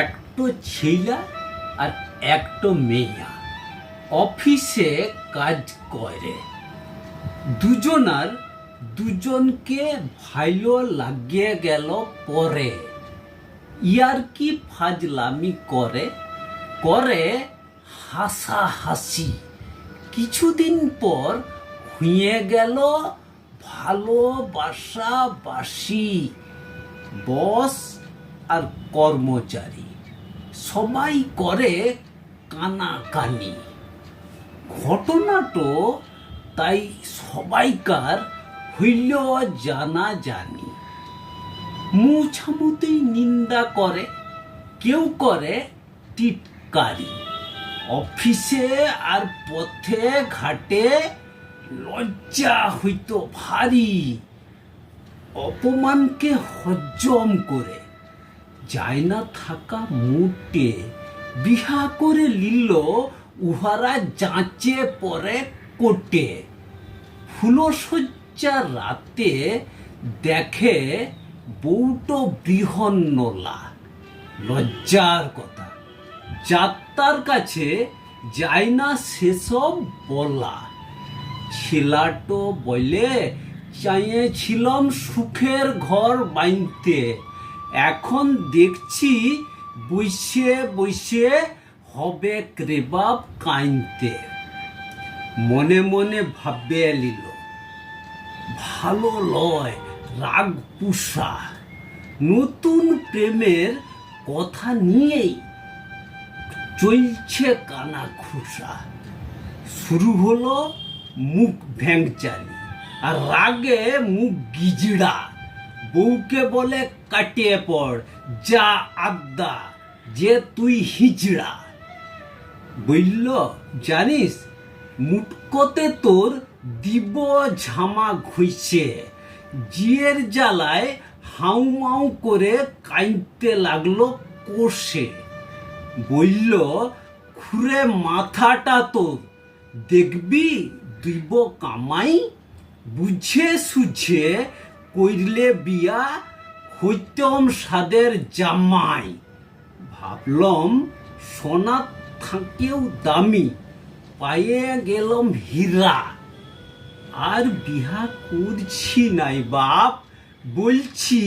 একটা ছেলা আর একটা মেয়া অফিসে কাজ করে। দুজনার দুজনকে ভালো লাগিয়ে গেল পরে। ইয়ার কি ফাজলামি করে? করে হাসাহাসি। কিছুদিন পর হয়ে গেল ভালোবাসাবাসি। বস আর কর্মচারী। সবাই করে কানাকানি। ঘটনাটো তাই সবাইকার হইল জানা জানি মুছামুতেই নিন্দা করে, কেউ করে টিটকারি। অফিসে আর পথে ঘাটে লজ্জা হইত ভারী। অপমানকে হজম করে যায় না থাকা মুটে বিহা করে লিল, উহারা যাচে পরে কোটে। ফুলসজ্জা রাতে দেখে বউটো বৃহন্নলা লজ্জার কথা যাত্রার কাছে যায় না সেসব বলা। ছেলাটো বলে চাইয়েছিলাম সুখের ঘর বাইনতে। এখন দেখছি বসে বসে হবে ক্রেবাব কাইনতে। মনে মনে ভাববে লিল ভালো লয়, রাগ পুষা। নতুন প্রেমের কথা নিয়েই চলছে কানা খুসা শুরু হলো মুখ ভ্যাংচালি, আর রাগে মুখ গিজড়া। বউকে বলে কাটিয়ে পড়, যা আদ্দা যে তুই হিজড়া। বলল জানিস, মুটকতে তোর দিব ঝামা ঘুইছে, জিয়ের জ্বালায় হাউ মাউ করে কাঁদতে লাগল কোষে। বলল খুরে মাথাটা তোর, দেখবি দিব কামাই? বুঝে সুঝে কইরলে বিয়া হইতম সাদের জামাই। ভাবলম সোনা থাকেও দামি, পায়ে গেলাম হীরা। আর বিহা করছি নাই বাপ, বলছি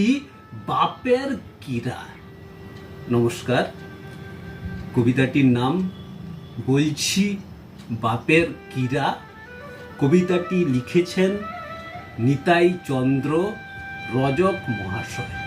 বাপের কিরা। নমস্কার, কবিতাটির নাম বলছি বাপের কিরা। কবিতাটি লিখেছেন নিতাই চন্দ্র রজক মহাশয়।